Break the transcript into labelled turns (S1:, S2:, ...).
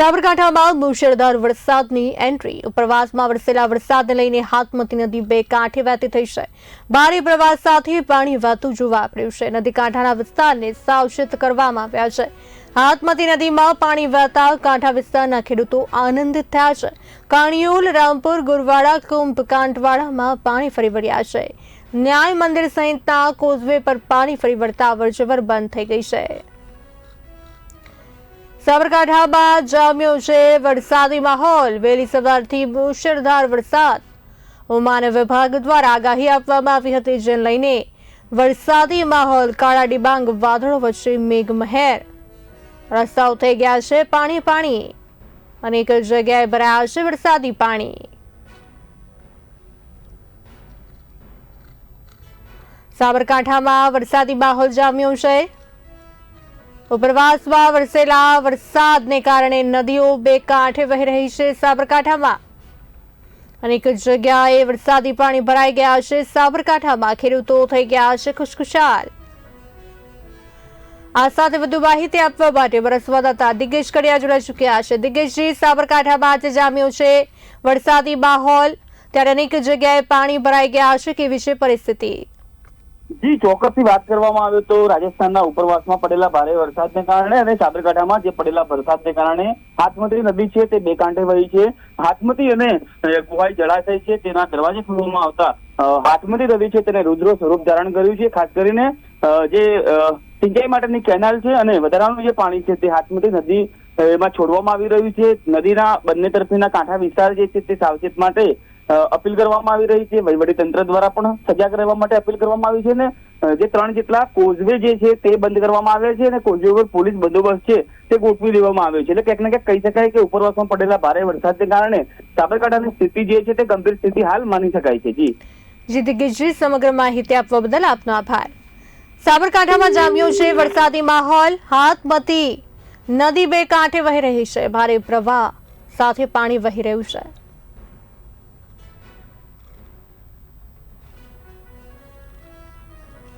S1: સાબરકાંઠામાં મુશળધાર વરસાદની એન્ટ્રી. ઉપરવાસમાં વરસેલા વરસાદને લઈને હાથમતી નદી બે કાંઠે વહેતી થઈ છે. ભારે પ્રવાસ સાથે પાણી વહેતું જોવા મળ્યું છે. નદી કાંઠાના વિસ્તારને સાવચેત કરવામાં આવ્યા છે. હાથમતી નદીમાં પાણી વહેતા કાંઠા વિસ્તારના ખેડૂતો આનંદિત થયા છે. કાણિયોલ, રામપુર, ગુરવાડા, કુંભ, કાંઠવાડામાં પાણી ફરી વળ્યા છે. ન્યાય મંદિર સહિતના કોઝવે પર પાણી ફરી વળતા અવરજવર બંધ થઈ ગઈ છે. સાબરકાંઠામાં જામ્યો છે વરસાદી માહોલ. વહેલી સવારથી મુશળધાર વરસાદ. હવામાન વિભાગ દ્વારા આગાહી આપવામાં આવી હતી, જેને લઈને વરસાદી માહોલ, કાળા ડિબાંગ, વાદળો વચ્ચે મેઘમહેર. રસ્તાઓ થઈ ગયા છે પાણી પાણી. અનેક જગ્યાએ ભરાયા છે વરસાદી પાણી. સાબરકાંઠામાં વરસાદી માહોલ જામ્યો છે. ઉપરવાસમાં વરસેલા વરસાદને કારણે નદીઓ બે કાંઠે વહી રહી છે સાબરકાંઠામાં. અનેક જગ્યાએ વરસાદી પાણી ભરાઈ ગયા છે સાબરકાંઠામાં. ખેડૂતો થઈ ગયા છે ખુશખુશાલ. આ સાથે વધુ માહિતી આપવા માટે વરસવાદાતા દિગ્ગજ કડિયા જોડાઈ ચૂક્યા છે. દિગ્ગજજી, સાબરકાંઠામાં આજે જામ્યો છે વરસાદી માહોલ. ત્યારે અનેક જગ્યાએ પાણી ભરાઈ ગયા છે. કેવી છે પરિસ્થિતિ?
S2: જી ચોક્કસથી વાત કરવામાં આવે તો રાજસ્થાનના ઉપરવાસમાં પડેલા ભારે વરસાદને કારણે અને સાબરકાંઠામાં જે પડેલા વરસાદને કારણે હાથમતી નદી છે તે બે કાંઠે વહી છે. હાથમતી અને અ, જળાશય છે તેના દરવાજે ખોલવામાં આવતા હાથમતી નદી છે તેને રુદ્ર સ્વરૂપ ધારણ કર્યું છે. ખાસ કરીને જે સિંચાઈ માટેની કેનાલ છે અને વધારાનું જે પાણી છે તે હાથમતી નદી એમાં છોડવામાં આવી રહ્યું છે. નદીના બંને તરફીના કાંઠા વિસ્તાર જે છે તે સાવચેત માટે અપીલ કરવામાં આવી રહી છે. વહીવટી દ્વારા પણ સજાગ રહેવા માટે અપીલ કરવામાં આવી છે ને જે ત્રણ જેટલા કોઝવે જે છે તે બંધ કરવામાં આવ્યા છે અને કોઝવે ઉપર પોલીસ બંદોબસ્ત છે તે ગોઠવી દેવામાં આવ્યો છે. એટલે ક્યાંક ને ક્યાંક કહી શકાય કે ઉપરવાસમાં પડેલા ભારે વરસાદને કારણે સાબરકાંઠાની સ્થિતિ જે છે તે ગંભીર સ્થિતિ હાલ માની શકાય છે. જી.
S1: જી દિગ્ગજજી સમગ્ર માહિતી આપવા બદલ આપનો આભાર. સાબરકાંઠામાં જામ્યો છે વરસાદી માહોલ. હાથમતી નદી બે કાંઠે વહી રહી છે. ભારે પ્રવાહ સાથે પાણી વહી રહ્યું છે.